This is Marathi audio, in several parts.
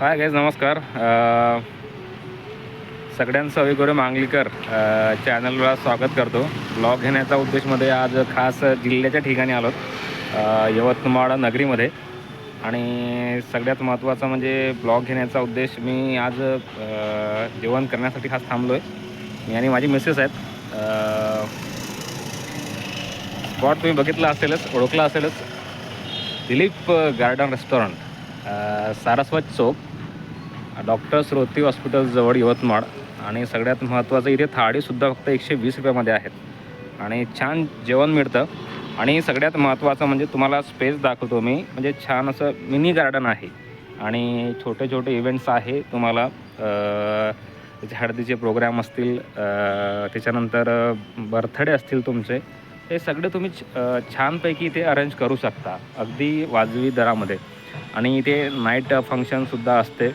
हाय गाईज नमस्कार. सगळ्यांचं अविगोरे मांगलीकर चॅनलला स्वागत करतो. ब्लॉग घेण्याचा उद्देशमध्ये आज खास जिल्ह्याच्या ठिकाणी आलो यवतमाळ नगरीमध्ये. आणि सगळ्यात महत्त्वाचं म्हणजे ब्लॉग घेण्याचा उद्देश मी आज जेवण करण्यासाठी खास थांबलो आहे मी आणि माझी मिसेस आहेत. स्पॉट तुम्ही बघितला असेलच ओळखला असेलच. दिलीप गार्डन रेस्टॉरंट सारस्वत चौक डॉक्टर श्रोती हॉस्पिटलजवळ यवतमाळ आणि सगळ्यात महत्त्वाचं इथे थाळीसुद्धा फक्त एकशे वीस रुपयामध्ये आहेत. आणि छान जेवण मिळतं. आणि सगळ्यात महत्त्वाचं म्हणजे तुम्हाला स्पेस दाखवतो मी. म्हणजे छान असं मिनी गार्डन आहे. आणि छोटे छोटे इव्हेंट्स आहे. तुम्हाला हळदीचे प्रोग्राम असतील त्याच्यानंतर बर्थडे असतील तुमचे. हे सगळे तुम्ही छ- छानपैकी इथे अरेंज करू शकता. अगदी वाजवी दरामध्ये. आणि इथे नाईट फंक्शनसुद्धा असते.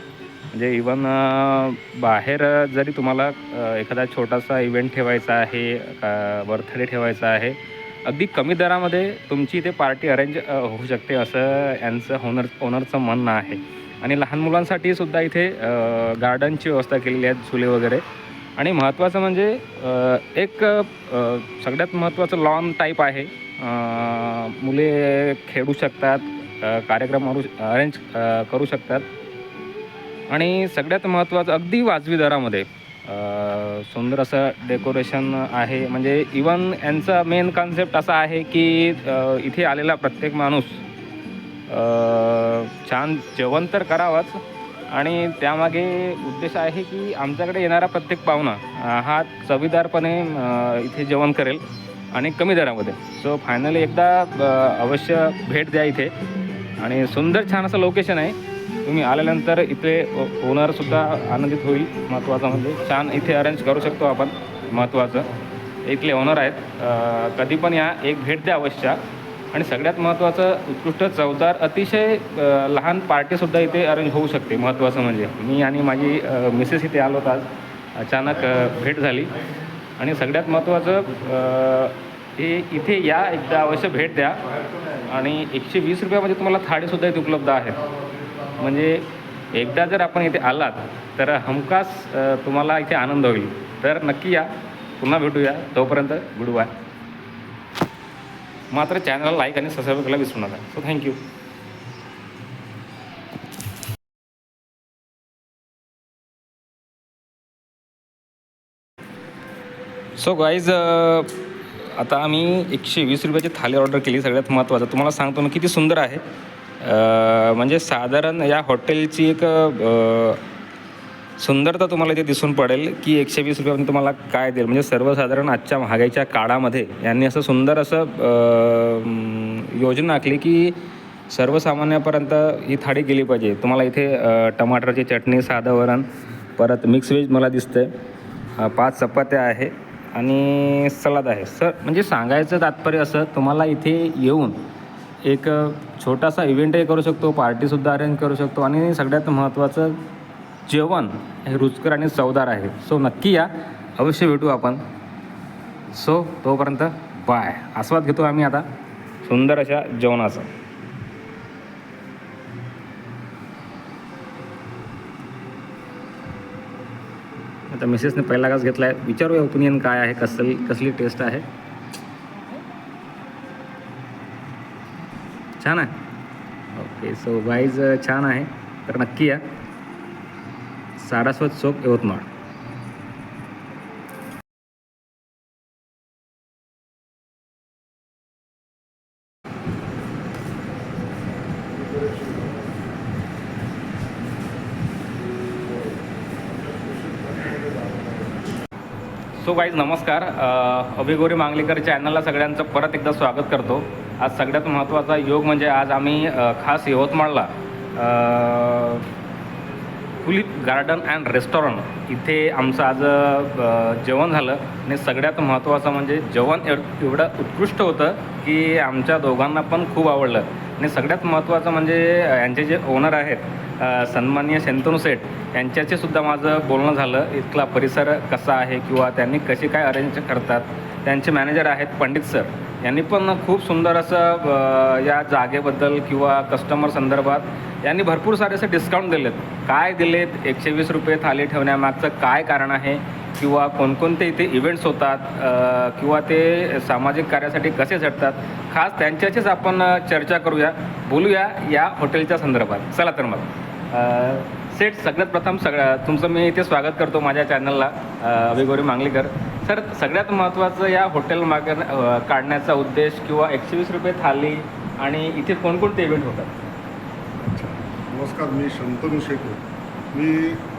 म्हणजे इवन बाहेर जरी तुम्हाला एखादा छोटासा इव्हेंट ठेवायचा आहे बर्थडे ठेवायचा आहे अगदी कमी दरामध्ये तुमची इथे पार्टी अरेंज होऊ शकते असं यांचं ओनर ओनरचं म्हणणं आहे. आणि लहान मुलांसाठी सुद्धा इथे गार्डनची व्यवस्था केलेली आहे झुले वगैरे. आणि महत्त्वाचं म्हणजे एक सगळ्यात महत्त्वाचं लॉन टाईप आहे. मुले खेळू शकतात कार्यक्रम अरू अरेंज करू शकतात. आणि सगळ्यात महत्त्वाचं अगदी वाजवी दरामध्ये सुंदर असं डेकोरेशन आहे. म्हणजे इवन यांचा मेन कॉन्सेप्ट असा आहे की इथे आलेला प्रत्येक माणूस छान जेवण तर करावंच. आणि त्यामागे उद्देश आहे की आमच्याकडे येणारा प्रत्येक पाहुणा हा चवीदारपणे इथे जेवण करेल आणि कमी दरामध्ये. सो फायनली एकदा अवश्य भेट द्या इथे. आणि सुंदर छान असं लोकेशन आहे. तुम्ही आल्यानंतर इथे ओनरसुद्धा आनंदित होईल महत्त्वाचं म्हणजे. छान इथे अरेंज करू शकतो आपण महत्त्वाचं इथले ओनर आहेत. कधी पण या एक भेट द्या अवश्य. आणि सगळ्यात महत्त्वाचं उत्कृष्ट चवदार अतिशय लहान पार्टीसुद्धा इथे अरेंज होऊ शकते. महत्त्वाचं म्हणजे. मी आणि माझी मिसेस इथे आलो आज. अचानक भेट झाली. आणि सगळ्यात महत्त्वाचं हे इथे या एकदा अवश्य भेट द्या. आणि एकशे वीस रुपयामध्ये तुम्हाला थाळीसुद्धा इथे उपलब्ध आहेत म्हणजे एकदा जर आपण इथे आलात तर हमखास तुम्हाला इथे आनंद होईल. तर नक्की या. पुन्हा भेटूया. तोपर्यंत गुड बाय. मात्र चॅनलला लाईक आणि सबस्क्राईब करायला विसरू नका. सो थँक्यू सो गाईज आता आम्ही एकशे वीस रुपयाची थाली ऑर्डर केली सगळ्यात महत्त्वाचं तुम्हाला सांगतो ना किती सुंदर आहे. म्हणजे साधारण या हॉटेलची एक सुंदरता तुम्हाला इथे दिसून पडेल की एकशे वीस रुपयापर्यंत तुम्हाला काय देईल. म्हणजे सर्वसाधारण आजच्या महागाईच्या काळामध्ये यांनी असं सुंदर असं योजना आखली की सर्वसामान्यापर्यंत ही थाळी गेली पाहिजे. तुम्हाला इथे टमाटरची चटणी साधं वरण परत मिक्स व्हेज मला दिसतं आहे पाच चपात्या आहे. आणि सलाद आहे. सर म्हणजे सांगायचं तात्पर्य असं तुम्हाला इथे येऊन एक छोटासा इव्हेंटही करू शकतो पार्टीसुद्धा अरेंज करू शकतो आणि सगळ्यात महत्त्वाचं जेवण हे रुचकर आणि चवदार आहे. सो नक्की या. अवश्य भेटू आपण. सो तोपर्यंत बाय आस्वाद घेतो आम्ही आता. सुंदर अशा जेवणाचा. आता मिसेसने पहिला घास घेतला आहे विचारूया ओपिनियन काय आहे कसली कसली टेस्ट आहे. छान आहे. ओके सो वाईज छान आहे. तर नक्की या. सारस्वत चौक यवतमाळ. सो गाईज नमस्कार. अभिगोरी मांगलेकर चॅनलला सगळ्यांचं परत एकदा स्वागत करतो. आज सगळ्यात महत्त्वाचा योग म्हणजे आज आम्ही खास यवतमाळला कुलीप कुलिप गार्डन अँड रेस्टॉरंट इथे आमचं आज जेवण झालं. आणि सगळ्यात महत्त्वाचं म्हणजे जेवण एव एवढं उत्कृष्ट होतं की आमच्या दोघांना पण खूप आवडलं. आणि सगळ्यात महत्त्वाचं म्हणजे यांचे जे ओनर आहेत सन्मान्य शंतनू सेठ यांच्याशी सुद्धा माझं बोलणं झालं. इथला परिसर कसा आहे किंवा त्यांनी कशी काय अरेंज करतात? त्यांचे मॅनेजर आहेत पंडित सर यांनी पण खूप सुंदर असं या जागेबद्दल किंवा कस्टमर संदर्भात यांनी भरपूर सारे असे डिस्काउंट दिलेत. काय दिलेत? एकशे वीस रुपये थाली ठेवण्यामागचं काय कारण आहे? किंवा कोणकोणते इथे इव्हेंट्स होतात? किंवा ते सामाजिक कार्यासाठी कसे झटतात? खास त्यांच्याशीच आपण चर्चा करूया. बोलूया या हॉटेलच्या संदर्भात. चला तर मग. सेट सगळ्यात प्रथम सगळ्या तुमचं मी इथे स्वागत करतो माझ्या चॅनलला अ, अभिगौरी मांगलीकर. सर सगळ्यात महत्त्वाचं या हॉटेल माग काढण्याचा उद्देश किंवा एकशे वीस रुपये थाली आणि इथे कोणकोणते इव्हेंट होतात? नमस्कार मी शंतनू शेखू मी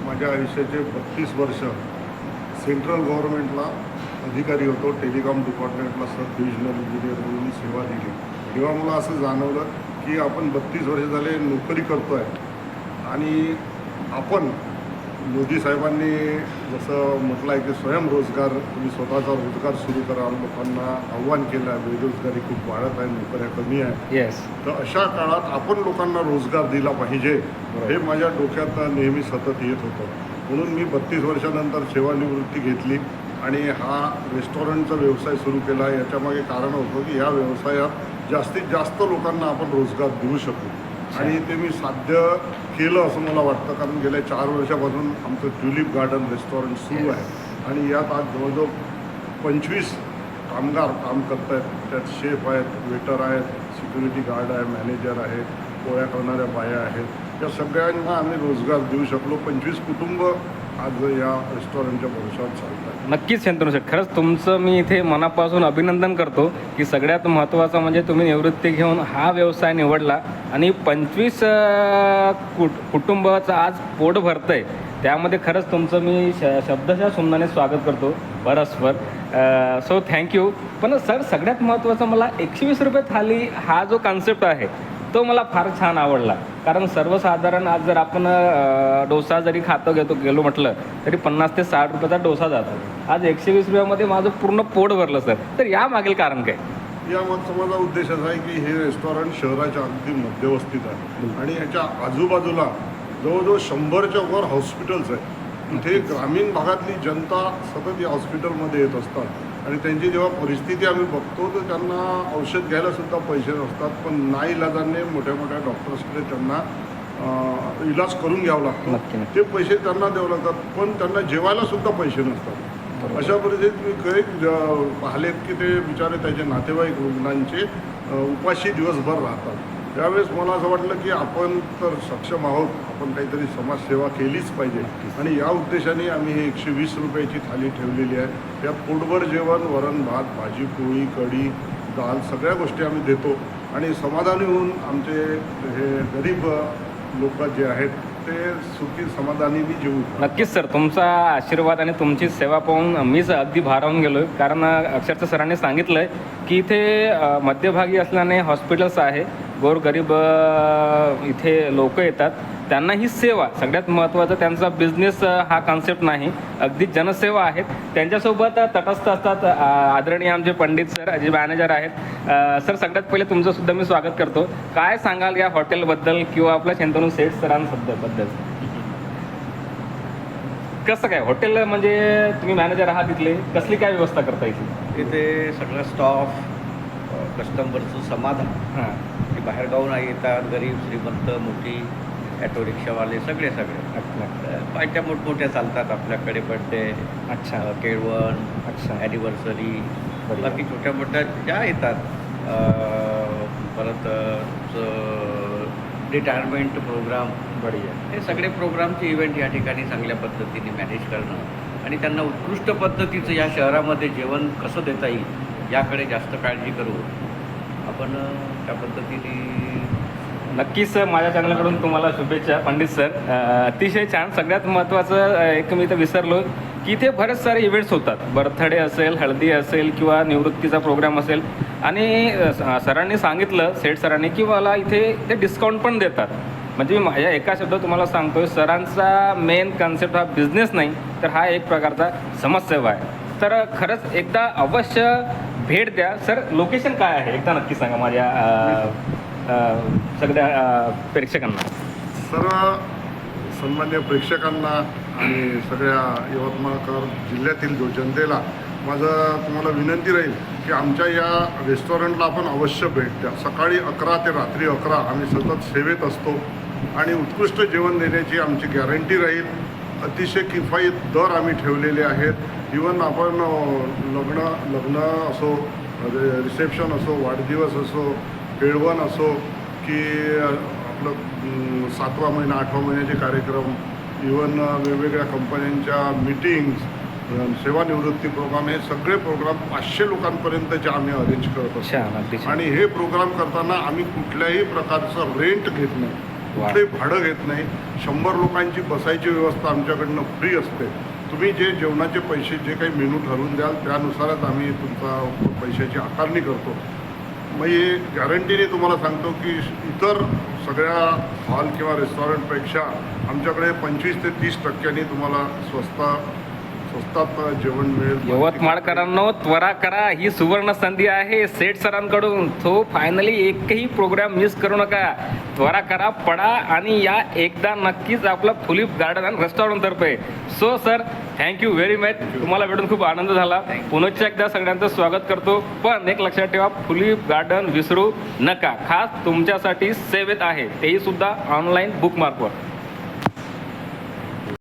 माझ्या आयुष्याचे बत्तीस वर्ष सेंट्रल गव्हर्नमेंटला अधिकारी होतो टेलिकॉम डिपार्टमेंटला सब डिव्हिजनल इंजिनियर म्हणून सेवा दिली. तेव्हा मला असं जाणवलं की आपण बत्तीस वर्ष झाले नोकरी करतो आहे आणि आपण मोदी साहेबांनी जसं म्हटलं आहे की स्वयंरोजगार तुम्ही स्वतःचा रोजगार सुरू करा लोकांना आव्हान केलं आहे बेरोजगारी खूप वाढत आहे नोकऱ्या कमी आहे. येस तर अशा काळात आपण लोकांना रोजगार दिला पाहिजे. हे माझ्या डोक्यात नेहमी सतत येत होतं. म्हणून मी बत्तीस वर्षानंतर सेवानिवृत्ती घेतली आणि हा रेस्टॉरंटचा व्यवसाय सुरू केला. याच्यामागे कारण होतं की ह्या व्यवसायात जास्तीत जास्त लोकांना आपण रोजगार देऊ शकू. आणि ते मी साध्य केलं असं मला वाटतं कारण गेल्या चार वर्षापासून आमचं ट्युलिप गार्डन रेस्टॉरंट सुरू आहे. आणि यात आज जवळजवळ पंचवीस कामगार काम करत आहेत. त्यात शेफ आहेत वेटर आहेत सिक्युरिटी गार्ड आहे मॅनेजर आहे पोळ्या करणाऱ्या बाया आहेत. या सगळ्यांना आम्ही रोजगार देऊ शकलो. पंचवीस कुटुंब आज या रेस्टॉरंटच्या भरोशावर चालतात नक्कीच शंतनू शेठ खरंच तुमचं मी इथे मनापासून अभिनंदन करतो की सगळ्यात महत्त्वाचं म्हणजे तुम्ही निवृत्ती घेऊन हा व्यवसाय निवडला आणि पंचवीस कुट कुटुंबाचं आज पोट भरतं आहे त्यामध्ये खरंच तुमचं मी श शब्दशः सुमनाने स्वागत करतो. परस्पर सो थँक्यू पण सर सगळ्यात महत्त्वाचं मला एकशे वीस रुपये थाली हा जो कॉन्सेप्ट आहे तो मला फार छान आवडला. कारण सर्वसाधारण आज जर आपण डोसा जरी खातो घेतो गेलो म्हटलं तरी पन्नास ते साठ रुपयाचा डोसा जातो. आज एकशे वीस रुपयामध्ये माझं पूर्ण पोट भरलं सर. तर या मागील कारण काय? या मागचा माझा उद्देश असा आहे की हे रेस्टॉरंट शहराच्या अगदी मध्यवस्थित आहे. आणि याच्या आजूबाजूला जवळजवळ शंभरच्या वर हॉस्पिटल्स आहेत. इथे ग्रामीण भागातली जनता सतत या हॉस्पिटलमध्ये येत असतात. आणि त्यांची जेव्हा परिस्थिती आम्ही बघतो तर त्यांना औषध घ्यायला सुद्धा पैसे नसतात पण नाईलाजाने मोठ्या मोठ्या डॉक्टर्सकडे त्यांना इलाज करून घ्यावा लागतो. ते पैसे त्यांना द्यावे लागतात पण त्यांना जेवायला सुद्धा पैसे नसतात. अशा परिस्थितीत मी काही पाहिलेत की ते बिचारे त्याचे नातेवाईक रुग्णांचे उपाशी दिवसभर राहतात. त्यावेळेस मला असं वाटलं की आपण तर सक्षम आहोत आपण काहीतरी समाजसेवा केलीच पाहिजे. आणि या उद्देशाने आम्ही हे एकशे वीस रुपयाची थाली ठेवलेली आहे. त्यात पोटभर जेवण वरण भात भाजी पोळी कढी दाल सगळ्या गोष्टी आम्ही देतो. आणि समाधानी होऊन आमचे हे गरीब लोक जे आहेत ते सुखी समाधानी जेवू नक्कीच सर. तुमचा आशीर्वाद आणि तुमची सेवा पाहून मीच अगदी भारावून गेलो कारण अक्षरशः सरांनी सांगितलं आहे की इथे मध्यभागी असल्याने हॉस्पिटल्स आहे. गोरगरीब इथे लोक येतात. त्यांना ही सेवा सगळ्यात महत्त्वाचं त्यांचा बिझनेस हा कॉन्सेप्ट नाही. अगदी जनसेवा आहेत. त्यांच्यासोबत तटस्थ असतात आदरणीय आमचे पंडित सर जे मॅनेजर आहेत. सर सगळ्यात पहिले तुमचं सुद्धा मी स्वागत करतो. काय सांगाल या हॉटेलबद्दल किंवा आपल्या शंतनू सेठ सरांबद्दल? बद्दल कसं काय? हॉटेल म्हणजे तुम्ही मॅनेजर आहात तिथले कसली काय व्यवस्था करता इथली इथे सगळं स्टॉफ कस्टमरचं समाधान. हां. बाहेरगावून येतात गरीब श्रीमंत मोठी ॲटो रिक्षावाले सगळे सगळे. पार्ट्या मोठमोठ्या चालतात आपल्याकडे बड्डे अच्छा. केळवण अच्छा. ॲनिव्हर्सरी. बाकी छोट्या मोठ्या ज्या येतात परत रिटायरमेंट प्रोग्राम बढिया. हे सगळे प्रोग्रामचे इव्हेंट या ठिकाणी चांगल्या पद्धतीने मॅनेज करणं आणि त्यांना उत्कृष्ट पद्धतीचं या शहरामध्ये जेवण कसं देता येईल याकडे जास्त काळजी करू. आपण त्या पद्धतीने नक्कीच सर. माझ्या चॅनलकडून तुम्हाला शुभेच्छा. पंडित सर अतिशय छान. सगळ्यात महत्त्वाचं एक मी इथं विसरलो की इथे बरेच सारे इव्हेंट्स होतात. बर्थडे असेल हळदी असेल किंवा निवृत्तीचा प्रोग्राम असेल. आणि सरांनी सांगितलं सेठ सरांनी की मला इथे ते डिस्काउंट पण देतात. म्हणजे मी माझ्या एका शब्दात तुम्हाला सांगतोय सरांचा मेन कन्सेप्ट हा बिझनेस नाही तर हा एक प्रकारचा समाजसेवा आहे. तर खरंच एकदा अवश्य भेट द्या. सर लोकेशन काय आहे? एकदा नक्की सांगा माझ्या अ, सगळ्या प्रेक्षकांना. सर्व सन्मान्य प्रेक्षकांना आणि सगळ्या यवतमाळकर जिल्ह्यातील जो जनतेला माझं तुम्हाला विनंती राहील की आमच्या या रेस्टॉरंटला आपण अवश्य भेट द्या. सकाळी अकरा ते रात्री अकरा आम्ही सतत सेवेत असतो आणि उत्कृष्ट जेवण देण्याची आमची गॅरंटी राहील. अतिशय किफायत दर आम्ही ठेवलेले आहेत. इवन आपण लग्न लग्न असो रिसेप्शन असो वाढदिवस असो केळवण असो की आपलं सातवा महिना आठवा महिन्याचे कार्यक्रम इवन वेगवेगळ्या कंपन्यांच्या मीटिंग्स सेवानिवृत्ती प्रोग्राम हे सगळे प्रोग्राम पाचशे लोकांपर्यंतचे आम्ही अरेंज करत असतो. आणि हे प्रोग्राम करताना आम्ही कुठल्याही प्रकारचं रेंट घेत नाही. कुठलंही भाडं घेत नाही. शंभर लोकांची बसायची व्यवस्था आमच्याकडनं फ्री असते. तुम्ही जे जेवणाचे पैसे जे काही मेनू ठरवून द्याल त्यानुसारच आम्ही तुमचा पैशाची आकारणी करतो. मग हे गॅरंटीने तुम्हाला सांगतो की इतर सगळ्या हॉल किंवा रेस्टॉरंटपेक्षा आमच्याकडे पंचवीस ते तीस टक्क्यांनी तुम्हाला स्वस्त स्वस्तात जेवण मिळेल यवतमाळकरांनो त्वरा करा. ही सुवर्ण संधी आहे सेठ सरांकडून. तो फायनली एकही प्रोग्राम मिस करू नका. त्वरा करा पडा आणि या एकदा नक्कीच आपलं फुलिप गार्डन आणि रेस्टॉरंट तर्फे. So sir thank you very much तुम्हाला भेटून खूप आनंद झाला. पुनश्च एकदा सगळ्यांचं स्वागत करतो. पण एक लक्षात ठेवा फुलिप गार्डन विसरू नका. खास तुमच्यासाठी सेवेत आहे. तेही सुद्धा ऑनलाईन बुकमार्कवर